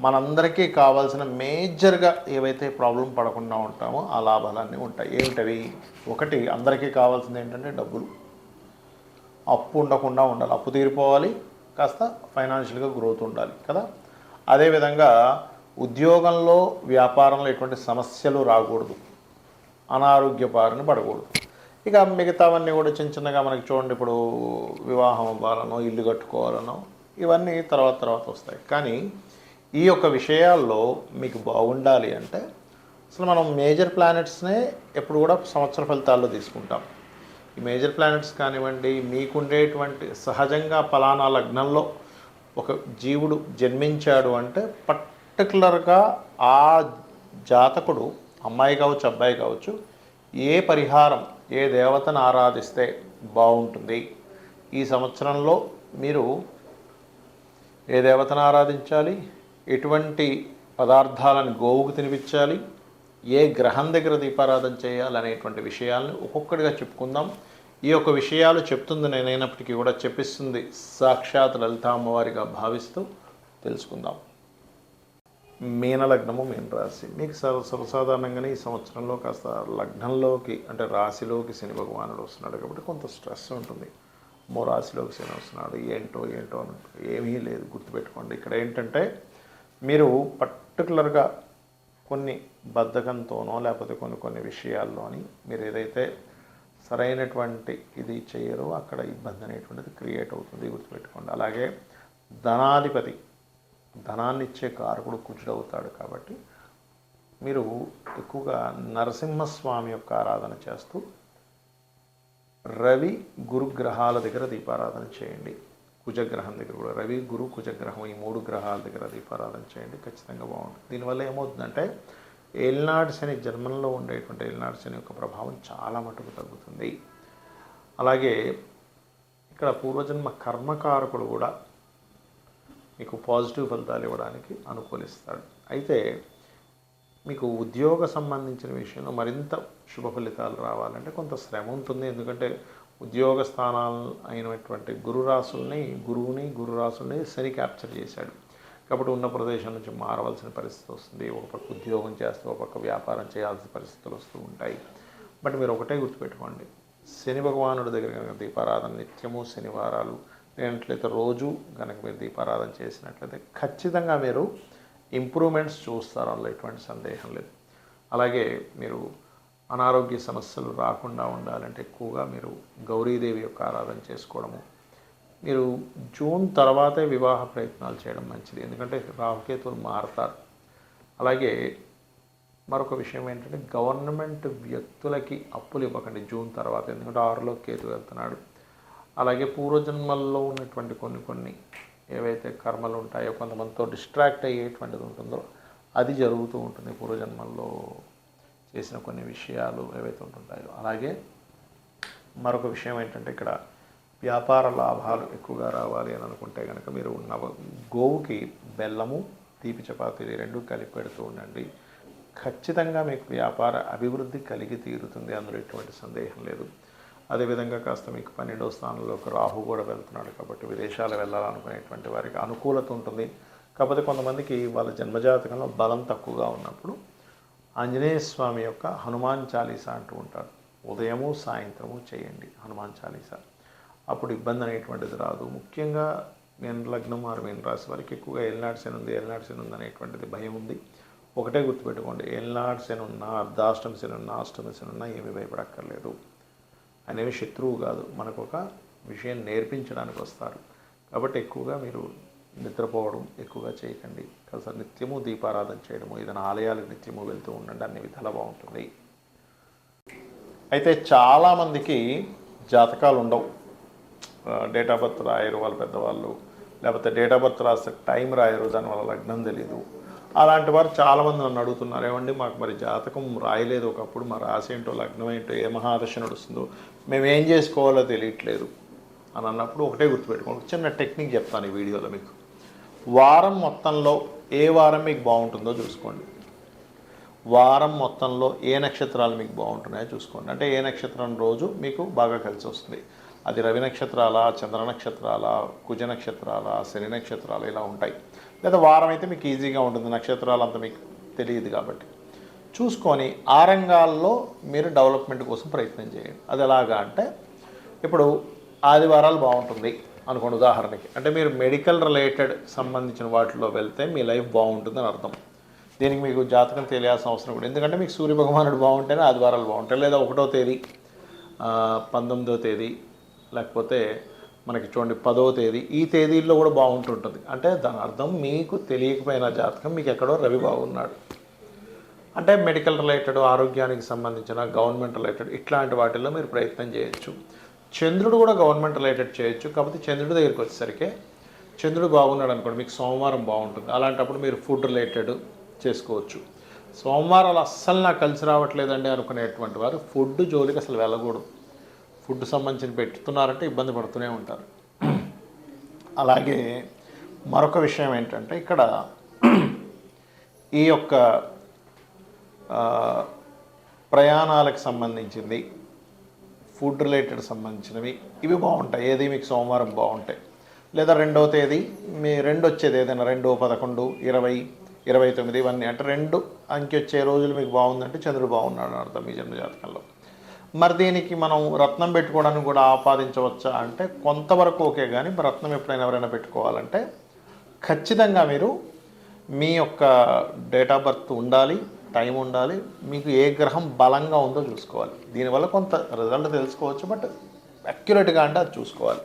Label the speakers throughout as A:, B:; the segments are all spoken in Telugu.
A: మనందరికీ కావాల్సిన మేజర్గా ఏవైతే ప్రాబ్లం పడకుండా ఉంటామో ఆ లాభాలన్నీ ఉంటాయి. ఏమిటవి? ఒకటి అందరికీ కావాల్సింది ఏంటంటే డబ్బులు. అప్పు ఉండకుండా ఉండాలి. అప్పు తీరిపోవాలి. కాస్త ఫైనాన్షియల్గా గ్రోత్ ఉండాలి కదా? అదేవిధంగా ఉద్యోగంలో వ్యాపారంలో ఎటువంటి సమస్యలు రాకూడదు. అనారోగ్య బారిన పడకూడదు. ఇక మిగతావన్నీ కూడా చిన్న చిన్నగా మనకి చూడండి. ఇప్పుడు వివాహం అవ్వాలనో ఇల్లు కట్టుకోవాలనో ఇవన్నీ తర్వాత తర్వాత వస్తాయి. కానీ ఈ యొక్క విషయాల్లో మీకు బాగుండాలి అంటే అసలు మనం మేజర్ ప్లానెట్స్నే ఎప్పుడు కూడా సంవత్సర ఫలితాల్లో తీసుకుంటాం. ఈ మేజర్ ప్లానెట్స్ కానివ్వండి మీకుండేటువంటి సహజంగా ఫలానా లగ్నంలో ఒక జీవుడు జన్మించాడు అంటే పర్టికులర్గా ఆ జాతకుడు అమ్మాయి కావచ్చు అబ్బాయి కావచ్చు ఏ పరిహారం ఏ దేవతను ఆరాధిస్తే బాగుంటుంది? ఈ సంవత్సరంలో మీరు ఏ దేవతను ఆరాధించాలి? ఎటువంటి పదార్థాలను గోవుకు తినిపించాలి? ఏ గ్రహం దగ్గర దీపారాధన చేయాలి అనేటువంటి విషయాలను ఒక్కొక్కటిగా చెప్పుకుందాం. ఈ యొక్క విషయాలు చెప్తుంది నేనైనప్పటికీ కూడా చెప్పిస్తుంది సాక్షాత్ లలిత అమ్మవారిగా భావిస్తూ తెలుసుకుందాం. మీనలగ్నము మీన రాశి. మీకు సర్వ సర్వసాధారణంగానే ఈ సంవత్సరంలో కాస్త లగ్నంలోకి అంటే రాశిలోకి శని భగవానుడు వస్తున్నాడు కాబట్టి కొంత స్ట్రెస్ ఉంటుంది. మో రాశిలోకి శని వస్తున్నాడు. ఏంటో ఏంటో అని ఏమీ లేదు. గుర్తుపెట్టుకోండి. ఇక్కడ ఏంటంటే మీరు పర్టికులర్గా కొన్ని బద్ధకంతోనో లేకపోతే కొన్ని కొన్ని విషయాల్లోని మీరు ఏదైతే సరైనటువంటి ఇది చేయరో అక్కడ ఇబ్బంది అనేటువంటిది క్రియేట్ అవుతుంది గుర్తుపెట్టుకోండి. అలాగే ధనాధిపతి ధనాన్ని ఇచ్చే కారకుడు కుజుడవుతాడు కాబట్టి మీరు ఎక్కువగా నరసింహస్వామి యొక్క ఆరాధన చేస్తూ రవి గురుగ్రహాల దగ్గర దీపారాధన చేయండి. కుజగ్రహం దగ్గర కూడా. రవి గురు కుజగ్రహం ఈ మూడు గ్రహాల దగ్గర దీపారాధన చేయండి. ఖచ్చితంగా బాగుంటుంది. దీనివల్ల ఏమవుతుందంటే ఏలినాడు శని జన్మంలో ఉండేటువంటి ఏలినాడు శని యొక్క ప్రభావం చాలా మటుకు తగ్గుతుంది. అలాగే ఇక్కడ పూర్వజన్మ కర్మకారకుడు కూడా మీకు పాజిటివ్ ఫలితాలు ఇవ్వడానికి అనుకూలిస్తాడు. అయితే మీకు ఉద్యోగ సంబంధించిన విషయంలో మరింత శుభ ఫలితాలు రావాలంటే కొంత శ్రమ ఉంటుంది. ఎందుకంటే ఉద్యోగ స్థానాలు అయినటువంటి గురురాసుల్ని గురువుని గురురాసుల్ని శని క్యాప్చర్ చేశాడు. కాబట్టి ఉన్న ప్రదేశం నుంచి మారవలసిన పరిస్థితి వస్తుంది. ఒక పక్క ఉద్యోగం చేస్తూ ఒక పక్క వ్యాపారం చేయాల్సిన పరిస్థితులు వస్తూ ఉంటాయి. బట్ మీరు ఒకటే గుర్తుపెట్టుకోండి. శని భగవానుడి దగ్గర కనుక దీపారాధన నిత్యము శనివారాలు లేనట్లయితే రోజు కనుక మీరు దీపారాధన చేసినట్లయితే ఖచ్చితంగా మీరు ఇంప్రూవ్మెంట్స్ చూస్తారు అందులో ఎటువంటి సందేహం లేదు. అలాగే మీరు అనారోగ్య సమస్యలు రాకుండా ఉండాలంటే ఎక్కువగా మీరు గౌరీదేవి యొక్క ఆరాధన చేసుకోవడము. మీరు జూన్ తర్వాతే వివాహ ప్రయత్నాలు చేయడం మంచిది. ఎందుకంటే రాహుకేతువులు మారతారు. అలాగే మరొక విషయం ఏంటంటే గవర్నమెంట్ వ్యక్తులకి అప్పులు ఇవ్వకండి జూన్ తర్వాత. ఎందుకంటే ఆరులో కేతు వెళ్తున్నాడు. అలాగే పూర్వజన్మల్లో ఉన్నటువంటి కొన్ని కొన్ని ఏవైతే కర్మలు ఉంటాయో కొంతమందితో డిస్ట్రాక్ట్ అయ్యేటువంటిది ఉంటుందో అది జరుగుతూ ఉంటుంది పూర్వజన్మల్లో. చేసిన కొన్ని విషయాలు ఏవైతే ఉంటుంటాయో. అలాగే మరొక విషయం ఏంటంటే ఇక్కడ వ్యాపార లాభాలు ఎక్కువగా రావాలి అని అనుకుంటే కనుక మీరు ఉన్న గోవుకి బెల్లము తీపి చపాతీలు రెండు కలిపి పెడుతూ ఉండండి. ఖచ్చితంగా మీకు వ్యాపార అభివృద్ధి కలిగి తీరుతుంది అందులో ఎటువంటి సందేహం లేదు. అదేవిధంగా కాస్త మీకు పన్నెండవ స్థానంలోకి రాహు కూడా వెళ్తున్నాడు కాబట్టి విదేశాలు వెళ్ళాలనుకునేటువంటి వారికి అనుకూలత ఉంటుంది. కాకపోతే కొంతమందికి వాళ్ళ జన్మజాతకంలో బలం తక్కువగా ఉన్నప్పుడు ఆంజనేయ స్వామి యొక్క హనుమాన్ చాలీసా అంటూ ఉంటారు ఉదయము సాయంత్రము చేయండి హనుమాన్ చాలీసా. అప్పుడు ఇబ్బంది అనేటువంటిది రాదు. ముఖ్యంగా నేను లగ్నం ఆరు మీన రాశి వారికి ఎక్కువగా ఏలినాడు శని ఉంది ఏలినాడు శని ఉంది అనేటువంటిది భయం ఉంది. ఒకటే గుర్తుపెట్టుకోండి ఏలినాడు శని ఉన్నా అర్ధాష్టమి శని ఉన్నా అష్టమి శని ఉన్నా ఏమీ భయపడక్కర్లేదు. అనేవి శత్రువు కాదు మనకు ఒక విషయం నేర్పించడానికి వస్తారు. కాబట్టి ఎక్కువగా మీరు నిద్రపోవడం ఎక్కువగా చేయకండి. కాస్త నిత్యము దీపారాధన చేయడము ఏదైనా ఆలయాలకు నిత్యము వెళ్తూ ఉండండి అన్ని విధాలా బాగుంటుంది. అయితే చాలామందికి జాతకాలు ఉండవు. డేట్ ఆఫ్ బర్త్ రాయరు వాళ్ళ పెద్దవాళ్ళు లేకపోతే డేట్ ఆఫ్ బర్త్ రాస్తే టైం రాయరు దానివల్ల లగ్నం తెలియదు అలాంటి వారు చాలామంది నన్ను అడుగుతున్నారు ఏమండి మాకు మరి జాతకం రాయలేదు ఒకప్పుడు మా రాసి ఏంటో లగ్నం ఏంటో ఏ మహాదశ నడుస్తుందో మేము ఏం చేసుకోవాలో తెలియట్లేదు. అని అన్నప్పుడు ఒకటే గుర్తుపెట్టుకోండి. చిన్న టెక్నిక్ చెప్తాను ఈ వీడియోలో మీకు. వారం మొత్తంలో ఏ వారం మీకు బాగుంటుందో చూసుకోండి. వారం మొత్తంలో ఏ నక్షత్రాలు మీకు బాగుంటున్నాయో చూసుకోండి. అంటే ఏ నక్షత్రం రోజు మీకు బాగా కలిసి వస్తుంది. అది రవి నక్షత్రాల చంద్ర నక్షత్రాల కుజ నక్షత్రాల శని నక్షత్రాలు ఇలా ఉంటాయి. లేదా వారం అయితే మీకు ఈజీగా ఉంటుంది. నక్షత్రాలు అంత మీకు తెలియదు కాబట్టి. చూసుకొని ఆ రంగాల్లో మీరు డెవలప్మెంట్ కోసం ప్రయత్నం చేయండి. అది ఎలాగా అంటే ఇప్పుడు ఆదివారాలు బాగుంటుంది. అనుకోండి ఉదాహరణకి. అంటే మీరు మెడికల్ రిలేటెడ్ సంబంధించిన వాటిలో వెళ్తే మీ లైఫ్ బాగుంటుందని అర్థం. దీనికి మీకు జాతకం తెలియాల్సిన అవసరం కూడా. ఎందుకంటే మీకు సూర్య భగవానుడు బాగుంటేనే ఆదివారాలు బాగుంటాయి. లేదా ఒకటో తేదీ పంతొమ్మిదో తేదీ లేకపోతే మనకి చూడండి పదో తేదీ ఈ తేదీల్లో కూడా బాగుంటుంటుంది. అంటే దాని అర్థం మీకు తెలియకపోయిన జాతకం మీకు ఎక్కడో రవి బాగున్నాడు అంటే మెడికల్ రిలేటెడ్ ఆరోగ్యానికి సంబంధించిన గవర్నమెంట్ రిలేటెడ్ ఇట్లాంటి వాటిల్లో మీరు ప్రయత్నం చేయొచ్చు. చంద్రుడు కూడా గవర్నమెంట్ రిలేటెడ్ చేయొచ్చు. కాకపోతే చంద్రుడి దగ్గరికి వచ్చేసరికి చంద్రుడు బాగున్నాడు అనుకోండి మీకు సోమవారం బాగుంటుంది. అలాంటప్పుడు మీరు ఫుడ్ రిలేటెడ్ చేసుకోవచ్చు. సోమవారాలు అస్సలు నాకు కలిసి రావట్లేదండి అనుకునేటువంటి వారు ఫుడ్ జోలికి అసలు వెళ్ళకూడదు. ఫుడ్ సంబంధించిన పెట్టుతున్నారంటే ఇబ్బంది పడుతూనే ఉంటారు. అలాగే మరొక విషయం ఏంటంటే ఇక్కడ ఈ యొక్క ప్రయాణాలకు సంబంధించింది ఫుడ్ రిలేటెడ్ సంబంధించినవి. ఇవి బాగుంటాయి. ఏది మీకు సోమవారం బాగుంటాయి లేదా రెండవ తేదీ మీ రెండు వచ్చేది ఏదైనా రెండు పదకొండు ఇరవై ఇరవై తొమ్మిది ఇవన్నీ. అంటే రెండు అంకె వచ్చే రోజులు మీకు బాగుందంటే చంద్రుడు బాగున్నాడు అర్థం మీ జన్మజాతకంలో మరి దీనికి మనం రత్నం పెట్టుకోవడానికి కూడా ఆపాదించవచ్చా అంటే కొంతవరకు ఓకే కానీ మరి రత్నం ఎప్పుడైనా ఎవరైనా పెట్టుకోవాలంటే ఖచ్చితంగా మీరు మీ యొక్క డేట్ ఆఫ్ బర్త్ ఉండాలి. టైం ఉండాలి మీకు ఏ గ్రహం బలంగా ఉందో చూసుకోవాలి. దీనివల్ల కొంత రిజల్ట్ తెలుసుకోవచ్చు బట్ అక్యురేట్గా అంటే అది చూసుకోవాలి.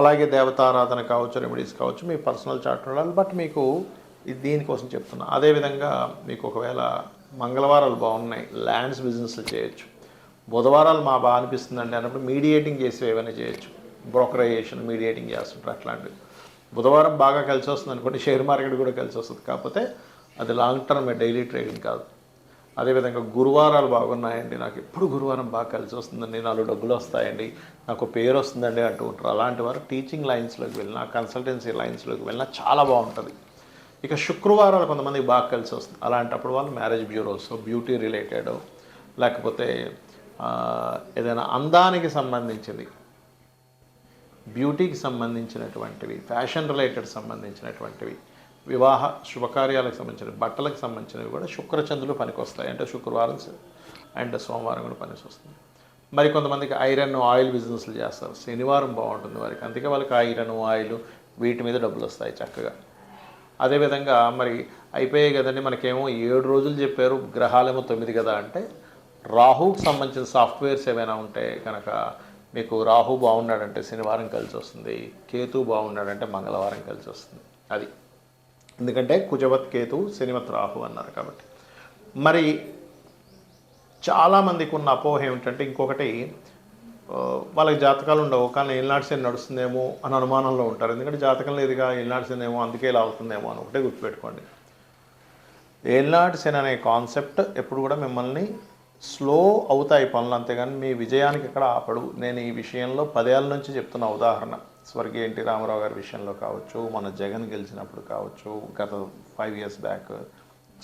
A: అలాగే దేవతారాధన కావచ్చు రెమెడీస్ కావచ్చు మీ పర్సనల్ చార్ట్ ఉండాలి బట్ మీకు ఇది దీనికోసం చెప్తున్నా. అదేవిధంగా మీకు ఒకవేళ మంగళవారాలు బాగున్నాయి ల్యాండ్స్ బిజినెస్లు చేయొచ్చు. బుధవారాలు మా బాగా అనిపిస్తుందండి అన్నప్పుడు మీడియేటింగ్ చేసి ఏమైనా చేయొచ్చు. బ్రోకరైజేషన్ మీడియేటింగ్ చేస్తుంటారు అట్లాంటివి. బుధవారం బాగా కలిసి వస్తుంది అనుకోండి షేర్ మార్కెట్ కూడా కలిసి వస్తుంది. కాకపోతే అది లాంగ్ టర్మ్ డైలీ ట్రేడింగ్ కాదు. అదేవిధంగా గురువారాలు బాగున్నాయండి. నాకు ఎప్పుడు గురువారం బాగా కలిసి వస్తుందండి. నాలుగు డబ్బులు వస్తాయండి. నాకు పేరు వస్తుందండి అంటూ ఉంటారు. అలాంటి వారు టీచింగ్ లైన్స్లోకి వెళ్ళినా కన్సల్టెన్సీ లైన్స్లోకి వెళ్ళినా చాలా బాగుంటుంది. ఇక శుక్రవారాలు కొంతమందికి బాగా కలిసి వస్తుంది. అలాంటప్పుడు వాళ్ళు మ్యారేజ్ బ్యూరోస్ బ్యూటీ రిలేటెడ్ లేకపోతే ఏదైనా అందానికి సంబంధించింది బ్యూటీకి సంబంధించినటువంటివి ఫ్యాషన్ రిలేటెడ్ సంబంధించినటువంటివి వివాహ శుభకార్యాలకు సంబంధించిన బట్టలకు సంబంధించినవి కూడా శుక్రచంద్రులు పనికొస్తాయి. అంటే శుక్రవారం అండ్ సోమవారం కూడా పనికి వస్తుంది మరి కొంతమందికి ఐరన్ ఆయిల్ బిజినెస్లు చేస్తారు. శనివారం బాగుంటుంది వారికి. అందుకే వాళ్ళకి ఐరన్ ఆయిల్ వీటి మీద డబ్బులు వస్తాయి చక్కగా. అదేవిధంగా మరి అయిపోయాయి కదండి. మనకేమో ఏడు రోజులు చెప్పారు. గ్రహాలేమో తొమ్మిది కదా అంటే రాహుకి సంబంధించిన సాఫ్ట్వేర్స్ ఏమైనా ఉంటే కనుక మీకు రాహు బాగున్నాడంటే శనివారం కలిసి వస్తుంది. కేతు బాగున్నాడంటే మంగళవారం కలిసి వస్తుంది. అది. ఎందుకంటే కుజవత్ కేతు శనివత్ రాహు అన్నారు కాబట్టి. మరి చాలామందికి ఉన్న అపోహ ఏమిటంటే ఇంకొకటి వాళ్ళకి జాతకాలు ఉండవు కానీ ఏలినాటి శని నడుస్తుందేమో అని అనుమానంలో ఉంటారు. ఎందుకంటే జాతకం లేదుగా ఏలినాటి శని ఏమో అందుకే ఇలా అవుతుందేమో అని ఒకటే గుర్తుపెట్టుకోండి. ఏలినాటి శని అనే కాన్సెప్ట్ ఎప్పుడు కూడా మిమ్మల్ని స్లో అవుతాయి పనులు అంతేగాని మీ విజయానికి ఎక్కడ ఆపడు. నేను ఈ విషయంలో పదేళ్ళ నుంచి చెప్తున్న ఉదాహరణ. స్వర్గీయ ఎన్టీ రామారావు గారి విషయంలో కావచ్చు మన జగన్ గెలిచినప్పుడు కావచ్చు గత five years back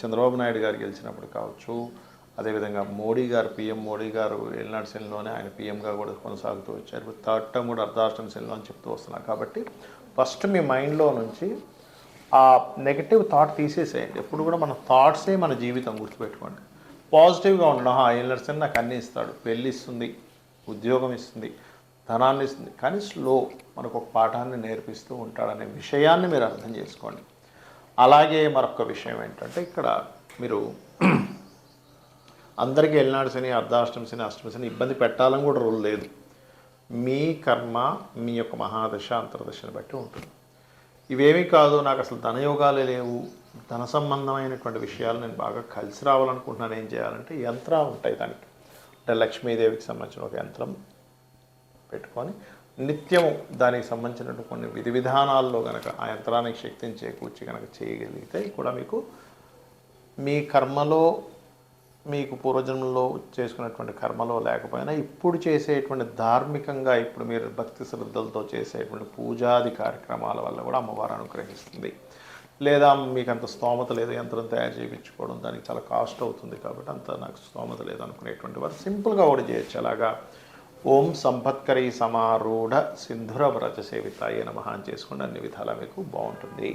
A: Chandrababu Naidu garu గెలిచినప్పుడు కావచ్చు అదేవిధంగా మోడీ గారు పిఎం మోడీ గారు ఏలినాడు శనిలోనే ఆయన పిఎంగా కూడా కొనసాగుతూ వచ్చారు. థర్డ్ టర్మ్ కూడా అర్ధాష్టం శనిలో అని చెప్తూ వస్తున్నారు. కాబట్టి ఫస్ట్ మీ మైండ్లో నుంచి ఆ నెగటివ్ థాట్ తీసేసేయండి. ఎప్పుడు కూడా మన థాట్సే మన జీవితం గుర్తుపెట్టుకోండి. పాజిటివ్గా ఉండడం ఏలినాడు శని నాకు అన్నీ ఇస్తాడు. పెళ్ళి ఇస్తుంది ఉద్యోగం ఇస్తుంది ధనాన్ని ఇస్తుంది. కానీ స్లో మనకు ఒక పాఠాన్ని నేర్పిస్తూ ఉంటాడనే విషయాన్ని మీరు అర్థం చేసుకోండి. అలాగే మరొక విషయం ఏంటంటే ఇక్కడ మీరు అందరికీ వెళ్ళినాడు శని అర్ధాష్టమ శని అష్టమ శని ఇబ్బంది పెట్టాలని కూడా రూల్ లేదు. మీ కర్మ మీ యొక్క మహాదశ అంతర్దశని బట్టి ఉంటుంది. ఇవేమీ కాదు నాకు అసలు ధనయోగాలే లేవు ధన సంబంధమైనటువంటి విషయాలు నేను బాగా కలిసి రావాలనుకుంటున్నాను. ఏం చేయాలంటే యంత్రాలు ఉంటాయి దానికి. అంటే లక్ష్మీదేవికి సంబంధించిన ఒక యంత్రం. పెట్టుకొని నిత్యం దానికి సంబంధించినటువంటి కొన్ని విధి విధానాల్లో కనుక ఆ యంత్రానికి శక్తిని చేకూర్చి కనుక చేయగలిగితే కూడా మీకు మీ కర్మలో మీకు పూర్వజన్మలో చేసుకున్నటువంటి కర్మలో లేకపోయినా ఇప్పుడు చేసేటువంటి ధార్మికంగా ఇప్పుడు మీరు భక్తి శ్రద్ధలతో చేసేటువంటి పూజాది కార్యక్రమాల వల్ల కూడా అమ్మవారు అనుగ్రహిస్తుంది. లేదా మీకు అంత స్తోమత లేదు యంత్రం తయారు చేయించుకోవడం దానికి చాలా కాస్ట్ అవుతుంది కాబట్టి అంత నాకు స్తోమత లేదు అనుకునేటువంటి వారు సింపుల్గా కూడా చేయొచ్చు. అలాగా ఓం సంపత్కరీ సమారూఢ సింధుర వ్రత సేవితాయ నమః అని చేసుకుంటే అన్ని విధాలా మీకు బాగుంటుంది.